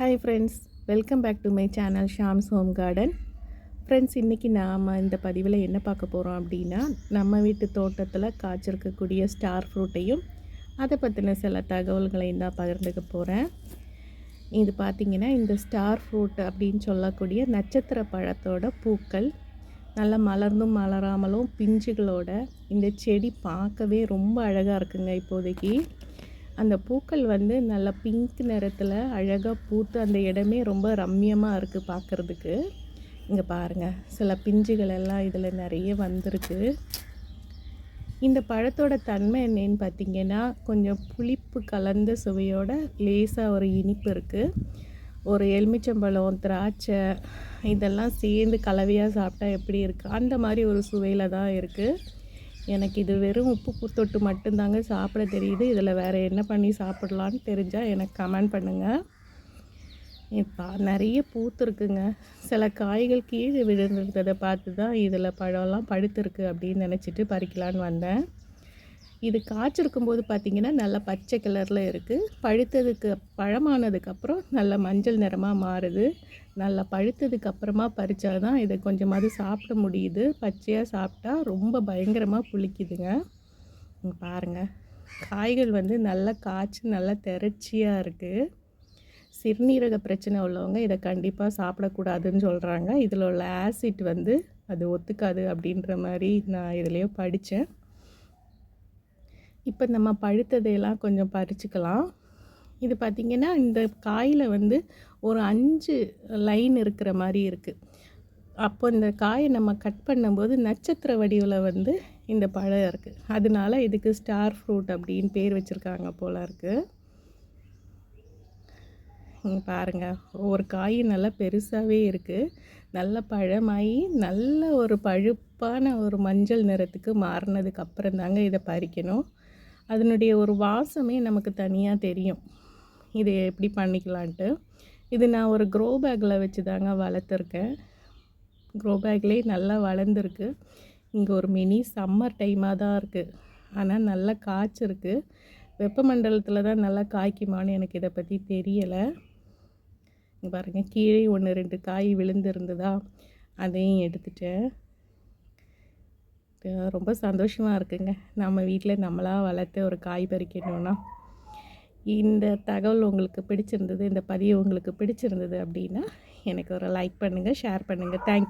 Hi friends welcome back to my channel Shams home garden friends இன்றைக்கி நாம் இந்த பதிவில் என்ன பார்க்க போகிறோம் அப்படின்னா நம்ம வீட்டு தோட்டத்தில் காய்ச்சிருக்கக்கூடிய ஸ்டார் ஃப்ரூட்டையும் அதை பற்றின சில தகவல்களையும் தான் பகிர்ந்துக்க போகிறேன் இது பார்த்திங்கன்னா இந்த ஸ்டார் ஃப்ரூட் அப்படின்னு சொல்லக்கூடிய நட்சத்திர பழத்தோட பூக்கள் நல்லா மலர்ந்தும் மலராமலும் பிஞ்சுகளோட இந்த செடி பார்க்கவே ரொம்ப அழகாக இருக்குங்க இப்போதைக்கு. அந்த பூக்கள் வந்து நல்லா பிங்க் நிறத்தில் அழகாக பூத்து அந்த இடமே ரொம்ப ரம்மியமாக இருக்குது பார்க்குறதுக்கு இங்கே பாருங்கள் சில பிஞ்சுகள் எல்லாம் இதில் நிறைய வந்திருக்கு. இந்த பழத்தோட தன்மை என்னன்னு பார்த்தீங்கன்னா கொஞ்சம் புளிப்பு கலந்த சுவையோட லேசாக ஒரு இனிப்பு இருக்குது ஒரு எலுமிச்சம்பழம் திராட்சை இதெல்லாம் சேர்ந்து கலவையாக சாப்பிட்டா எப்படி இருக்குது அந்த மாதிரி ஒரு சுவையில் தான் இருக்குது எனக்கு இது வெறும் உப்பு தொட்டு மட்டும்தாங்க சாப்பிட தெரியுது. இதில் வேறு என்ன பண்ணி சாப்பிட்லான்னு தெரிஞ்சால் எனக்கு கமெண்ட் பண்ணுங்கள் இப்போ நிறைய பூத்துருக்குங்க சில காய்கள் கீழே விழுந்திருந்ததை பார்த்து தான் இதில் பழம்லாம் படுத்துருக்கு அப்படின்னு நினச்சிட்டு பறிக்கலான்னு வந்தேன். இது காய்ச்சிருக்கும் போது பார்த்திங்கன்னா நல்லா பச்சை கலரில் இருக்குது பழுத்ததுக்கு பழமானதுக்கப்புறம் நல்ல மஞ்சள் நிறமாக மாறுது. நல்லா பழுத்ததுக்கு அப்புறமா பறித்தா தான் இதை கொஞ்சமாவது சாப்பிட முடியுது. பச்சையாக சாப்பிட்டா ரொம்ப பயங்கரமாக புளிக்குதுங்க. பாருங்கள் காய்கள் வந்து நல்லா காய்ச்சி நல்லா திரட்சியாக இருக்குது சிறுநீரக பிரச்சனை உள்ளவங்க இதை கண்டிப்பாக சாப்பிடக்கூடாதுன்னு சொல்கிறாங்க இதில் உள்ள ஆசிட் வந்து அது ஒத்துக்காது அப்படின்ற மாதிரி நான் இதுலேயோ படித்தேன் இப்போ நம்ம பழுத்ததையெல்லாம் கொஞ்சம் பறிச்சுக்கலாம். இது பார்த்திங்கன்னா இந்த காயில் வந்து ஒரு அஞ்சு லைன் இருக்கிற மாதிரி இருக்குது அப்போ இந்த காயை நம்ம கட் பண்ணும்போது நட்சத்திர வடிவில் வந்து இந்த பழம் இருக்குது அதனால இதுக்கு ஸ்டார் ஃப்ரூட் அப்படின்னு பேர் வச்சுருக்காங்க போல் இருக்குது பாருங்கள் ஒரு காய் நல்லா பெருசாகவே இருக்குது நல்ல பழமாகி நல்ல ஒரு பழுப்பான ஒரு மஞ்சள் நிறத்துக்கு மாறினதுக்கு அப்புறம் தாங்க இதை பறிக்கணும். அதனுடைய ஒரு வாசமே நமக்கு தனியாக தெரியும். இதை எப்படி பண்ணிக்கலான்ட்டு. இது நான் ஒரு க்ரோ பேக்கில் வச்சு தாங்க வளர்த்துருக்கேன். க்ரோ பேக்லேயே நல்லா வளர்ந்துருக்கு. இங்கே ஒரு மினி சம்மர் டைமாக தான் இருக்குது ஆனால் நல்லா காய்ச்சிருக்கு வெப்பமண்டலத்தில் தான் நல்லா காய்க்குமான்னு எனக்கு இதை பற்றி தெரியலை. இங்கே பாருங்கள் கீழே ஒன்று ரெண்டு காய் விழுந்துருந்ததா? அதையும் எடுத்துட்டேன். ரொம்ப சந்தோஷமாக இருக்குங்க. நம்ம வீட்டில் நம்மளாக வளர்த்து ஒரு காய் பறிக்கணுன்னா இந்த தகவல் உங்களுக்கு பிடிச்சிருந்தது இந்த பதிவு உங்களுக்கு பிடிச்சிருந்தது அப்படின்னா எனக்கு ஒரு லைக் பண்ணுங்கள் ஷேர் பண்ணுங்கள் தேங்க்யூ